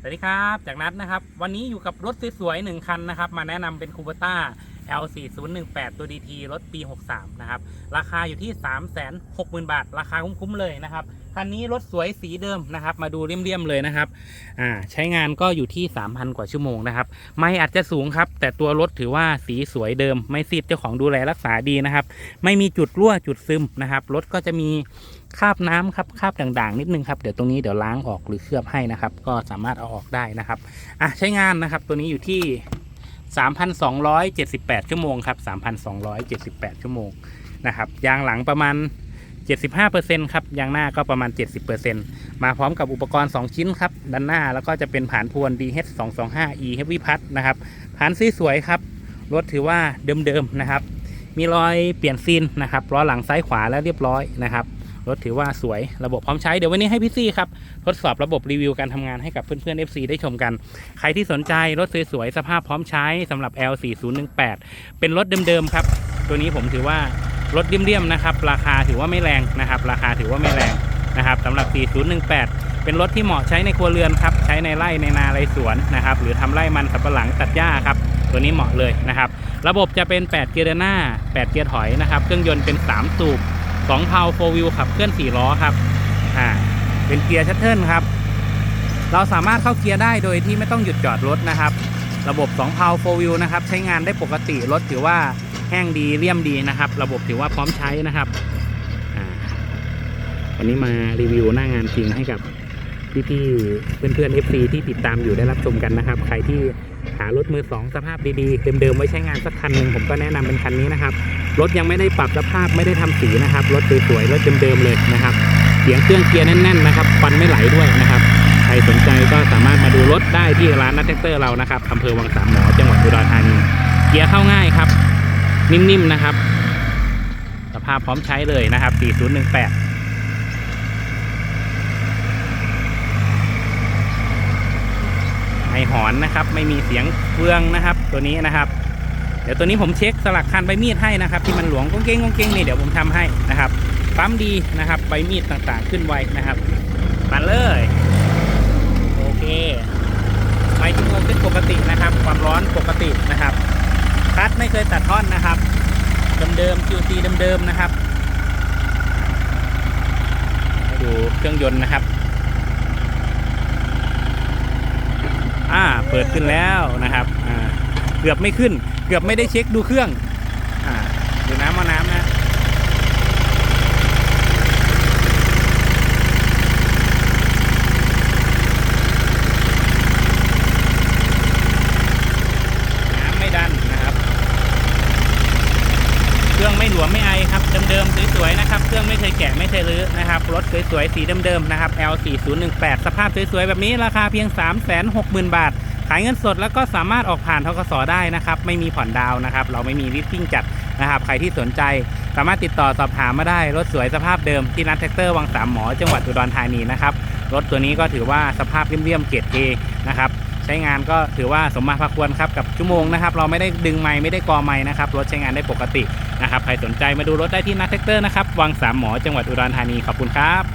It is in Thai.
สวัสดีครับ จากนัดนะครับ วันนี้อยู่กับรถสวยๆหนึ่งคันนะครับ มาแนะนำเป็นคูเปต้า L4018 ตัว DT รถปี 63 นะครับ ราคาอยู่ที่ 360,000 บาท ราคาคุ้มๆเลยนะครับ คันนี้รถสวยสีเดิมนะครับ มาดูเรียมๆเลยนะครับ อ่า ใช้งานก็อยู่ที่ 3,000 กว่าชั่วโมงนะครับ ไม่อาจจะสูงครับ แต่ตัวรถถือว่าสีสวยเดิม ไม่ซีดเจ้าของดูแลรักษาดีนะครับ ไม่มีจุดรั่วจุดซึมนะครับ รถก็จะมีคราบน้ำครับคราบด่างๆ นิดนึงครับ เดี๋ยวตรงนี้เดี๋ยวล้างออกหรือเคลือบให้นะครับ ก็สามารถเอาออกได้นะครับ อะใช้งานนะครับ ตัวนี้อยู่ที่ 3,278 ชั่วโมงครับ 3,278 ชั่วโมงนะครับยางหลังประมาณ 75%ครับยางหน้าก็ประมาณ 70%มาพร้อมกับอุปกรณ์ 2 ชิ้นครับด้านหน้าแล้วก็จะเป็นผานพวน DH 225E Heavy Pass นะครับผานสวยครับรถถือว่าเดิมๆนะครับ มีรอยเปลี่ยนซีนนะครับล้อหลังซ้ายขวาแล้วเรียบร้อยนะครับ รถถือว่าสวยระบบพร้อมใช้เดี๋ยววันนี้ให้พี่ซี่ครับ ทดสอบระบบรีวิวการทำงานให้กับเพื่อนๆ FC ได้ชมกัน ใครที่สนใจรถสวยๆ สภาพพร้อมใช้สำหรับ L4018 เป็นรถเดิมๆครับ ตัวนี้ผมถือว่ารถเลี่ยมๆนะครับ ราคาถือว่าไม่แรงนะครับ ราคาถือว่าไม่แรงนะครับสำหรับ 4018 เป็นรถที่เหมาะใช้ในครัวเรือนครับ ใช้ในไร่ในนาไรสวนนะครับ หรือทำไร่มันสับปะหลังตัดหญ้าครับ ตัวนี้เหมาะเลยนะครับ ระบบจะเป็น 8 เกียร์หน้า 8 เกียร์ถอยนะครับ เครื่องยนต์เป็น 3 สูบ 2เพาโฟวิลขับเคลื่อน4ล้อครับอ่าเป็นเกียร์ชัตเทิลครับ เราสามารถเข้าเกียร์ได้โดยที่ไม่ต้องหยุดจอดรถนะครับ ระบบ2เพาโฟวิลนะครับใช้งานได้ปกติรถถือว่าแห้งดีเลี่ยมดีนะครับ ระบบถือว่าพร้อมใช้นะครับอ่าวันนี้มารีวิวหน้างานจริงให้กับพี่ๆเพื่อนๆ FC ที่ติดตามอยู่ได้รับชมกันนะครับ ใครที่หารถมือสองสภาพดีๆ เดิมๆไว้ใช้งานสักคันหนึ่งผมก็แนะนำเป็นคันนี้นะครับ รถยังไม่ได้ปรับสภาพไม่ได้ทำสีนะครับ รถสวยๆรถเดิมๆเลยนะครับ เสียงเครื่องเกียร์แน่นๆนะครับควันไม่ไหลด้วยนะครับ ใครสนใจก็สามารถมาดูรถได้ที่ร้านนัทแท็กเตอร์เรานะครับอำเภอวังสามหมอจังหวัดอุดรธานี เกียร์เข้าง่ายครับ นิ่มๆนะครับ สภาพพร้อมใช้เลยนะครับ 4018ไม่หอนนะครับ ไม่มีเสียงเฟืองนะครับ ตัวนี้นะครับ ดี๋ยวตัวนี้ผมเช็คสลักคันใบมีดให้นะครับ ที่มันหลวงก้งเก้งก้งเก้งนี่เดี๋ยวผมทำให้นะครับปั๊มดีนะครับใบมีดต่างๆขึ้นไวนะครับมาเลยโอเคไฟชั่วโมงขึ้นปกตินะครับ ความร้อนปกตินะครับคัดไม่เคยตัดท่อนนะครับเดิมๆ QC เดิมๆนะครับดูเครื่องยนต์นะครับ อ่า เปิดขึ้นแล้วนะครับ อ่า เกือบไม่ขึ้น เกือบไม่ได้เช็คดูเครื่องอ่าดูน้ำเอาน้ำนะน้ำไม่ดันนะครับเครื่องไม่หลวมไม่ไอครับเดิมๆสวยๆนะครับ เครื่องไม่เคยแกะไม่เคยรื้อนะครับ รถสวยๆสีเดิมๆนะครับ L4018 สภาพสวยๆแบบนี้ราคาเพียง 360,000 บาท ขายเงินสดแล้วก็สามารถออกผ่านทกสได้นะครับ ไม่มีผ่อนดาวนะครับ เราไม่มีลิสติ้งจัดนะครับ ใครที่สนใจสามารถติดต่อสอบถามมาได้ รถสวยสภาพเดิมที่นัทแท็กเตอร์วังสามหมอจังหวัดอุดรธานีนะครับ รถตัวนี้ก็ถือว่าสภาพเลี่ยมๆเกรด A นะครับใช้งานก็ถือว่าสมมาพาควรครับกับชั่วโมงนะครับ เราไม่ได้ดึงไม้ไม่ได้กอไม้นะครับรถใช้งานได้ปกตินะครับใครสนใจมาดูรถได้ที่นัทแท็กเตอร์นะครับวังสามหมอจังหวัดอุดรธานีขอบคุณครับ